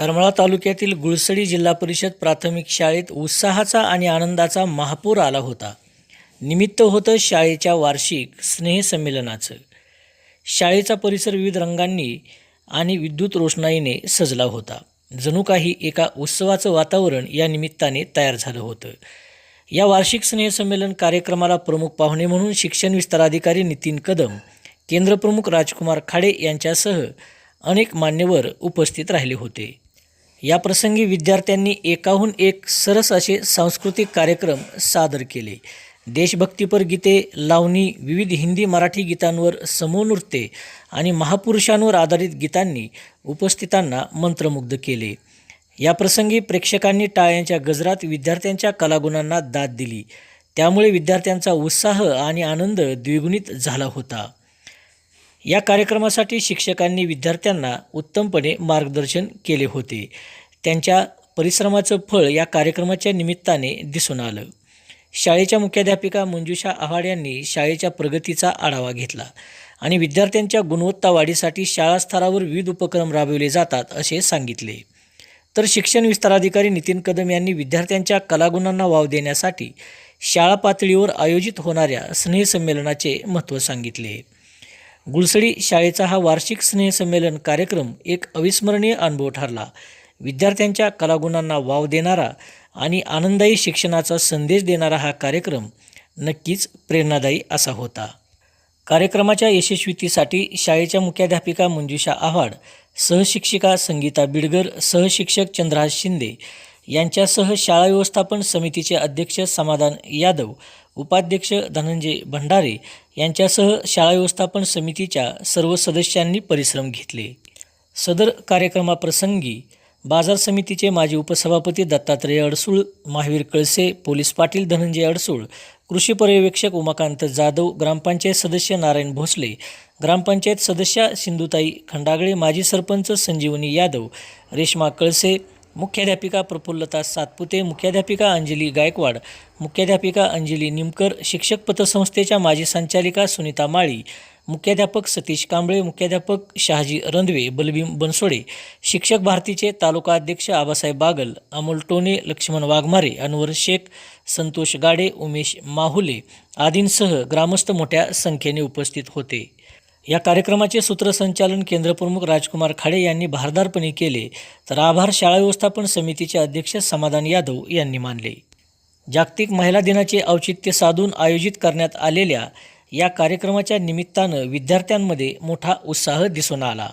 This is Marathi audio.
करमाळा तालुक्यातील गुळसडी जिल्हा परिषद प्राथमिक शाळेत उत्साहाचा आणि आनंदाचा महापूर आला होता. निमित्त होतं शाळेच्या वार्षिक स्नेहसंमेलनाचं शाळेचा परिसर विविध रंगांनी आणि विद्युत रोषणाईने सजला होता. जणू काही एका उत्सवाचं वातावरण या निमित्ताने तयार झालं होतं. या वार्षिक स्नेहसंमेलन कार्यक्रमाला प्रमुख पाहुणे म्हणून शिक्षण विस्ताराधिकारी नितीन कदम केंद्रप्रमुख राजकुमार खाडे यांच्यासह अनेक मान्यवर उपस्थित राहिले होते. या प्रसंगी विद्यार्थ्यांनी एकाहून एक सरस असे सांस्कृतिक कार्यक्रम सादर केले. देशभक्तीपर गीते लावणी विविध हिंदी मराठी गीतांवर समूह नृत्ये आणि महापुरुषांवर आधारित गीतांनी उपस्थितांना मंत्रमुग्ध केले. या प्रसंगी प्रेक्षकांनी टाळ्यांच्या गजरात विद्यार्थ्यांच्या कलागुणांना दाद दिली. त्यामुळे विद्यार्थ्यांचा उत्साह आणि आनंद द्विगुणित झाला होता. या कार्यक्रमासाठी शिक्षकांनी विद्यार्थ्यांना उत्तमपणे मार्गदर्शन केले होते. त्यांच्या परिश्रमाचं फळ या कार्यक्रमाच्या निमित्ताने दिसून आलं. शाळेच्या मुख्याध्यापिका मंजुषा आव्हाड यांनी शाळेच्या प्रगतीचा आढावा घेतला आणि विद्यार्थ्यांच्या गुणवत्ता वाढीसाठी शाळा स्तरावर विविध उपक्रम राबविले जातात असे सांगितले. तर शिक्षण विस्ताराधिकारी नितीन कदम यांनी विद्यार्थ्यांच्या कलागुणांना वाव देण्यासाठी शाळा पातळीवर आयोजित होणाऱ्या स्नेहसंमेलनाचे महत्त्व सांगितले. गुळसडी शाळेचा हा वार्षिक स्नेहसंमेलन कार्यक्रम एक अविस्मरणीय अनुभव ठरला. विद्यार्थ्यांच्या कलागुणांना वाव देणारा आणि आनंददायी शिक्षणाचा संदेश देणारा हा कार्यक्रम नक्कीच प्रेरणादायी असा होता. कार्यक्रमाच्या यशस्वीतीसाठी शाळेच्या मुख्याध्यापिका मंजुषा आव्हाड सहशिक्षिका संगीता बिडगर सहशिक्षक चंद्रहास शिंदे यांच्यासह शाळा व्यवस्थापन समितीचे अध्यक्ष समाधान यादव उपाध्यक्ष धनंजय भंडारे यांच्यासह शाळा व्यवस्थापन समितीच्या सर्व सदस्यांनी परिश्रम घेतले. सदर कार्यक्रमाप्रसंगी बाजार समितीचे माजी उपसभापती दत्तात्रय अडसूळ महावीर कळसे पोलीस पाटील धनंजय अडसूळ कृषी पर्यवेक्षक उमाकांत जाधव ग्रामपंचायत सदस्य नारायण भोसले ग्रामपंचायत सदस्या सिंधुताई खंडागळे माजी सरपंच संजीवनी यादव रेश्मा कळसे मुख्याध्यापिका प्रफुल्लता सातपुते मुख्याध्यापिका अंजली गायकवाड मुख्याध्यापिका अंजली निमकर शिक्षक पतसंस्थेच्या माजी संचालिका सुनीता माळी मुख्याध्यापक सतीश कांबळे मुख्याध्यापक शहाजी रंधवे बलभीम बनसोडे शिक्षक भारतीचे तालुका अध्यक्ष आबासाहेब बागल अमोल टोने लक्ष्मण वाघमारे अनवर शेख संतोष गाडे उमेश माहुले आदींसह ग्रामस्थ मोठ्या संख्येने उपस्थित होते. या कार्यक्रमाचे सूत्रसंचालन केंद्रप्रमुख राजकुमार खाडे यांनी भारदारपणे केले तर आभार शाळा व्यवस्थापन समितीचे अध्यक्ष समाधान यादव यांनी मानले. जागतिक महिला दिनाचे औचित्य साधून आयोजित करण्यात आलेल्या या कार्यक्रमाच्या निमित्तानं विद्यार्थ्यांमध्ये मोठा उत्साह दिसून आला.